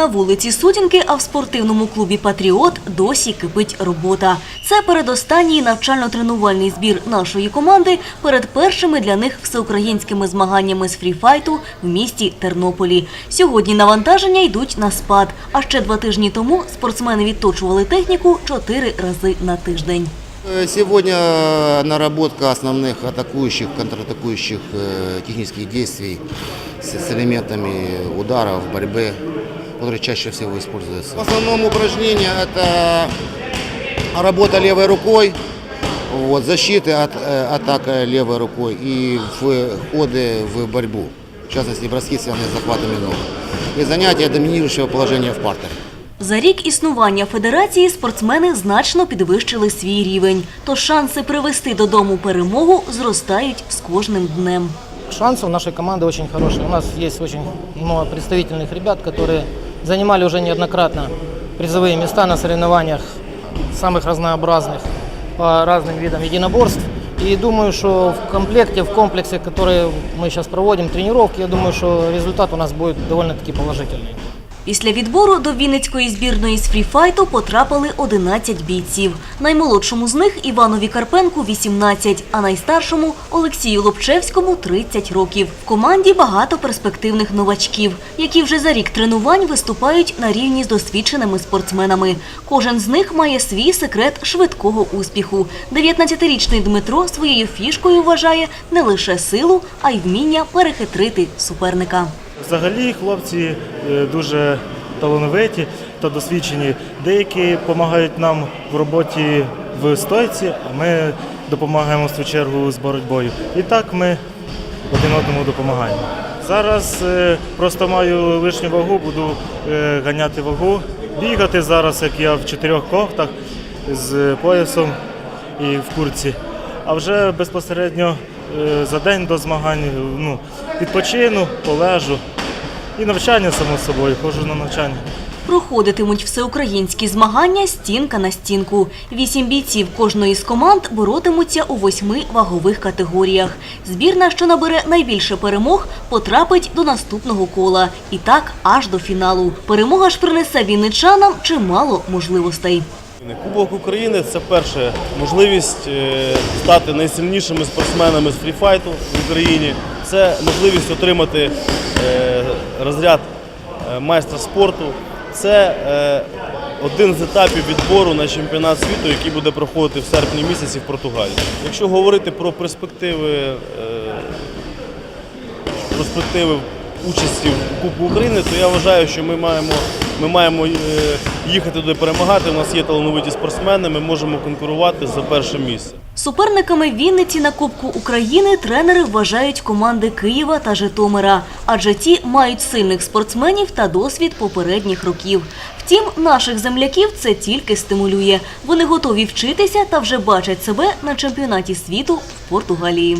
На вулиці Сутінки, а в спортивному клубі Патріот досі кипить робота. Це передостанній навчально-тренувальний збір нашої команди перед першими для них всеукраїнськими змаганнями з фріфайту в місті Тернополі. Сьогодні навантаження йдуть на спад. А ще два тижні тому спортсмени відточували техніку чотири рази на тиждень. Э, Сегодня наработка основных атакующих, контратакующих э, технических действий с, с элементами ударов, борьбы, которые чаще всего используются. В основном упражнение это работа левой рукой, вот, защиты от э, атака левой рукой и входы в борьбу, в частности броски, связанные с захватами ног. И занятие доминирующего положения в партере. За рік існування федерації спортсмени значно підвищили свій рівень. Тож шанси привести додому перемогу зростають з кожним днем. Шансы у нашей команды очень хорошие. У нас есть очень много представительных ребят, которые занимали уже неоднократно призовые места на соревнованиях самых разнообразных по разным видам единоборств. И думаю, что в комплекте, в комплексе, который мы сейчас проводим, тренировки, я думаю, что результат у нас будет довольно-таки положительный. Після відбору до Вінницької збірної з фріфайту потрапили 11 бійців. Наймолодшому з них Іванові Карпенку 18, а найстаршому Олексію Лобчевському 30 років. В команді багато перспективних новачків, які вже за рік тренувань виступають на рівні з досвідченими спортсменами. Кожен з них має свій секрет швидкого успіху. 19-річний Дмитро своєю фішкою вважає не лише силу, а й вміння перехитрити суперника. Взагалі хлопці е, дуже талановиті та досвідчені. Деякі допомагають нам в роботі в стойці, а ми допомагаємо в свою чергу з боротьбою. І так ми один одному допомагаємо. Зараз е, просто маю лишню вагу, буду е, ганяти вагу, бігати зараз, як я в чотирьох кофтах з поясом і в курці. А вже безпосередньо за день до змагань ну, відпочину, полежу. І навчання, само собою, ходжу на навчання. Проходитимуть всеукраїнські змагання стінка на стінку. Вісім бійців кожної з команд боротимуться у восьми вагових категоріях. Збірна, що набере найбільше перемог, потрапить до наступного кола. І так аж до фіналу. Перемога ж принесе вінничанам чимало можливостей. Кубок України це перша можливість е, стати найсильнішими спортсменами з фріфайту в Україні. Це можливість отримати е, розряд е, майстра спорту. Це один з етапів відбору на чемпіонат світу, який буде проходити в серпні місяці в Португалії. Якщо говорити про перспективи перспективи участі в Кубку України, то я вважаю, що ми маємо, ми маємо е, їхати туди перемагати. У нас є талановиті спортсмени, ми можемо конкурувати за перше місце. Суперниками Вінниці на Кубку України тренери вважають команди Києва та Житомира, адже ті мають сильних спортсменів та досвід попередніх років. Втім, наших земляків це тільки стимулює. Вони готові вчитися та вже бачать себе на чемпіонаті світу в Португалії.